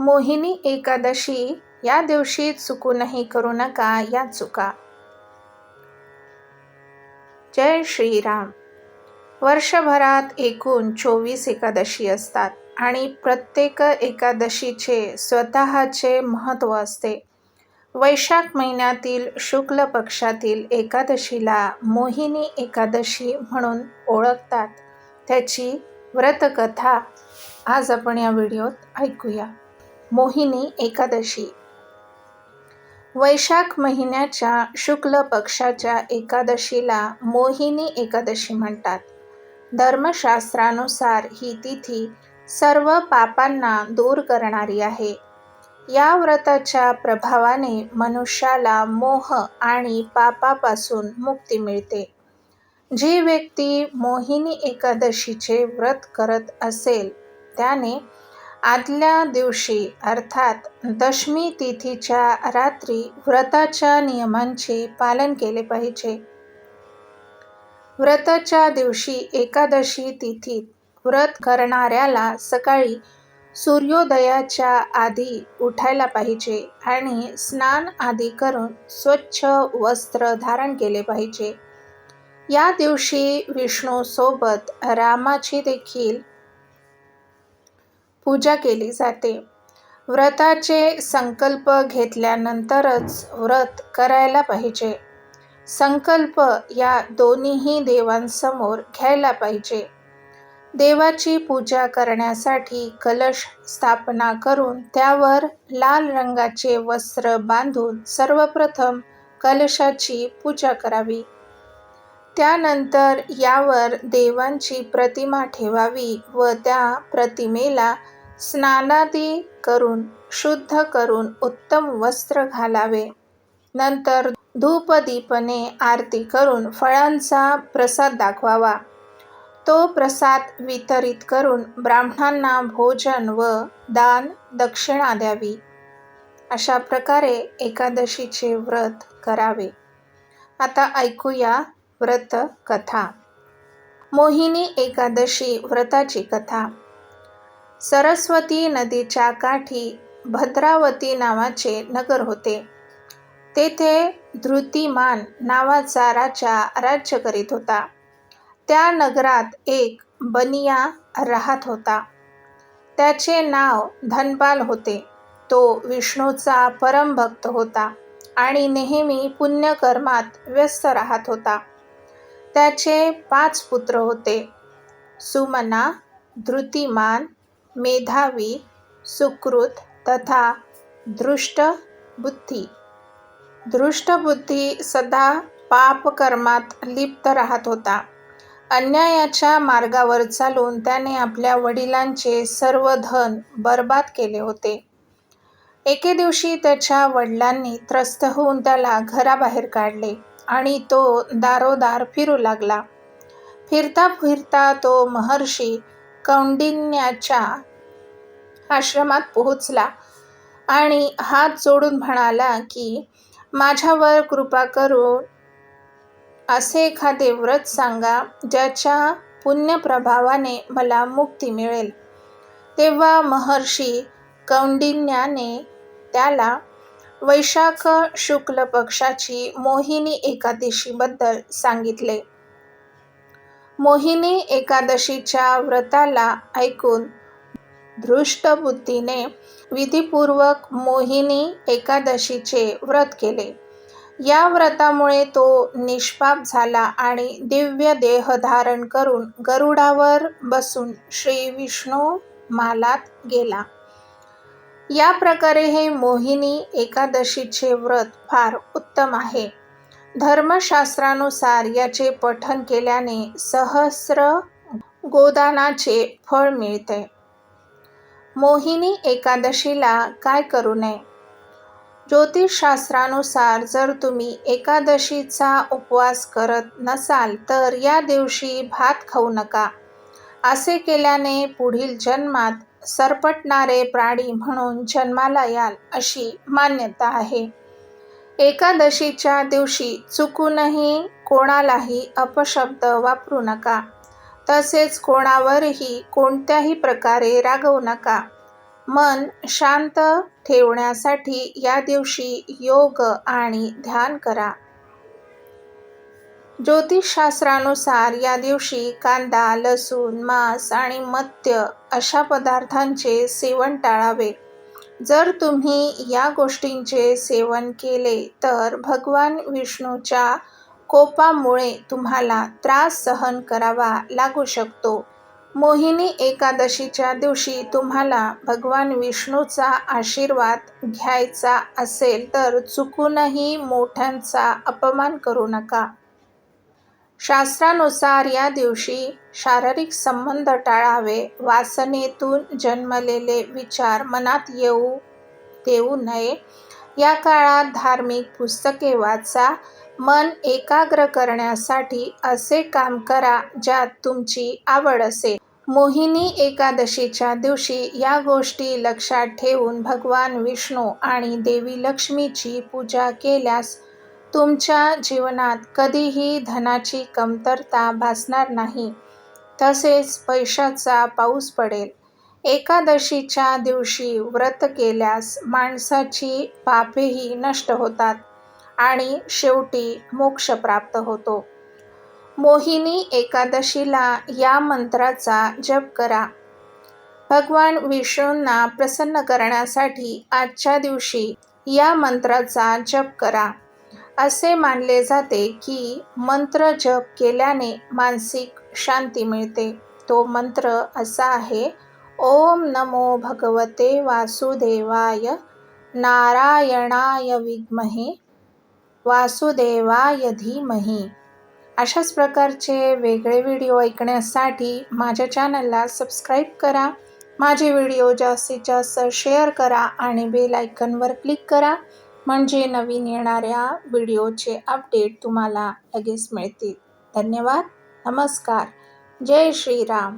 मोहिनी एकादशी या दिवशी चुकूनही करू नका या चुका. जय श्रीराम. वर्षभरात एकूण चोवीस एकादशी असतात आणि प्रत्येक एकादशीचे स्वतःचे महत्त्व असते. वैशाख महिन्यातील शुक्ल पक्षातील एकादशीला मोहिनी एकादशी म्हणून ओळखतात. त्याची व्रतकथा आज आपण या व्हिडिओत ऐकूया. मोहिनी एकादशी. वैशाख महिन्याच्या शुक्ल पक्षाच्या एकादशीला मोहिनी एकादशी म्हणतात. धर्मशास्त्रानुसार ही तिथी सर्व पापांना दूर करणारी आहे. या व्रताच्या प्रभावाने मनुष्याला मोह आणि पापापासून मुक्ती मिळते. जी व्यक्ती मोहिनी एकादशीचे व्रत करत असेल त्याने आदल्या दिवशी अर्थात दशमी तिथीच्या रात्री व्रताच्या नियमांचे पालन केले पाहिजे. व्रताच्या दिवशी एकादशी तिथीत व्रत करणाऱ्याला सकाळी सूर्योदयाच्या आधी उठायला पाहिजे आणि स्नान आदी करून स्वच्छ वस्त्र धारण केले पाहिजे. या दिवशी विष्णूसोबत रामाची देखील पूजा केली जाते. व्रताचे संकल्प घेतल्यानंतरच व्रत करायला पाहिजे. संकल्प या दोन्हीही देवांसमोर घ्यायला पाहिजे. देवाची पूजा करण्यासाठी कलश स्थापना करून त्यावर लाल रंगाचे वस्त्र बांधून सर्वप्रथम कलशाची पूजा करावी. त्यानंतर यावर देवांची प्रतिमा ठेवावी व त्या प्रतिमेला स्नानादी करून शुद्ध करून उत्तम वस्त्र घालावे. नंतर धूपदीपने आरती करून फळांचा प्रसाद दाखवावा. तो प्रसाद वितरित करून ब्राह्मणांना भोजन व दान दक्षिणा द्यावी. अशा प्रकारे एकादशीचे व्रत करावे. आता ऐकूया व्रत कथा मोहिनी एकादशी व्रताची कथा. सरस्वती नदीच्या काठी भद्रावती नावाचे नगर होते. तेथे धृतिमान नावाचा राजा राज्य करीत होता. त्या नगरात एक बनिया राहत होता. त्याचे नाव धनपाल होते. तो विष्णूचा परमभक्त होता आणि नेहमी पुण्यकर्मात व्यस्त राहत होता. त्याचे पाच पुत्र होते. सुमना धृतिमान मेधावी सुकृत तथा दृष्टबुद्धी. दृष्टबुद्धी सदा पापकर्मात लिप्त राहत होता. अन्यायाच्या मार्गावर चालून त्याने आपल्या वडिलांचे सर्व धन बर्बाद केले होते. एके दिवशी त्याच्या वडिलांनी त्रस्त होऊन त्याला घराबाहेर काढले आणि तो दारोदार फिरू लागला. फिरता फिरता तो महर्षी कौंडिन्याच्या आश्रमात पोहोचला आणि हात जोडून म्हणाला की माझ्यावर कृपा करून असे एखादे व्रत सांगा ज्याच्या पुण्यप्रभावाने मला मुक्ती मिळेल. तेव्हा महर्षी कौंडिन्याने त्याला वैशाख शुक्ल पक्षाची मोहिनी एकादशीबद्दल सांगितले. मोहिनी एकादशीच्या व्रताला ऐकून धृष्टबुद्धीने विधीपूर्वक मोहिनी एकादशीचे व्रत केले. या व्रतामुळे तो निष्पाप झाला आणि दिव्य देह धारण करून गरुडावर बसून श्री विष्णू मालात गेला. या प्रकारे हे मोहिनी एकादशीचे व्रत फार उत्तम आहे. धर्मशास्त्रानुसार याचे पठन केल्याने सहस्र गोदानाचे फळ मिळते. मोहिनी एकादशीला काय करू नये? ज्योतिषशास्त्रानुसार जर तुम्ही एकादशीचा उपवास करत नसाल तर या दिवशी भात खाऊ नका. असे केल्याने पुढील जन्मात सरपटणारे प्राणी म्हणून जन्माला याल अशी मान्यता आहे. एकादशीच्या दिवशी चुकूनही कोणालाही अपशब्द वापरू नका. तसेच कोणावरही कोणत्याही प्रकारे रागवू नका. मन शांत ठेवण्यासाठी या दिवशी योग आणि ध्यान करा. ज्योतिषशास्त्रानुसार या दिवशी कांदा लसूण मांस आणि मत्य अशा पदार्थांचे सेवन टाळावे. जर तुम्ही या गोष्टींचे सेवन केले तर भगवान विष्णूच्या कोपामुळे तुम्हाला त्रास सहन करावा लागू शकतो. मोहिनी एकादशीच्या दिवशी तुम्हाला भगवान विष्णूचा आशीर्वाद घ्यायचा असेल तर चुकूनही मोठ्यांचा अपमान करू नका. शास्त्रानुसार या दिवशी शारीरिक संबंध टाळावे. वासनेतून जन्मलेले विचार मनात येऊ देऊ नये. या काळात धार्मिक पुस्तके वाचा. मन एकाग्र करण्यासाठी असे काम करा ज्यात तुमची आवड असेल. मोहिनी एकादशीच्या दिवशी या गोष्टी लक्षात ठेवून भगवान विष्णू आणि देवी लक्ष्मीची पूजा केल्यास तुमच्या जीवनात कधीही धनाची कमतरता भासणार नाही. तसेच पैशाचा पाऊस पडेल. एकादशीच्या दिवशी व्रत केल्यास माणसाची पापेही नष्ट होतात आणि शेवटी मोक्ष प्राप्त होतो. मोहिनी एकादशीला या मंत्राचा जप करा. भगवान विष्णूंना प्रसन्न करण्यासाठी आजच्या दिवशी या मंत्राचा जप करा. असे मानले जाते की मंत्र जप केल्याने मानसिक शांती मिळते. तो मंत्र असा आहे ओम नमो भगवते वासुदेवाय नारायणाय विद्महे वासुदेवाय धीमही. अशाच प्रकारचे वेगळे व्हिडिओ ऐकण्यासाठी माझ्या चॅनलला सबस्क्राईब करा माझे व्हिडिओ जास्तीत जास्त शेअर करा आणि बेल आयकनवर क्लिक करा. म्हणजे नवीन येणाऱ्या व्हिडिओचे अपडेट तुम्हाला लगेच मिळतील धन्यवाद नमस्कार जय श्रीराम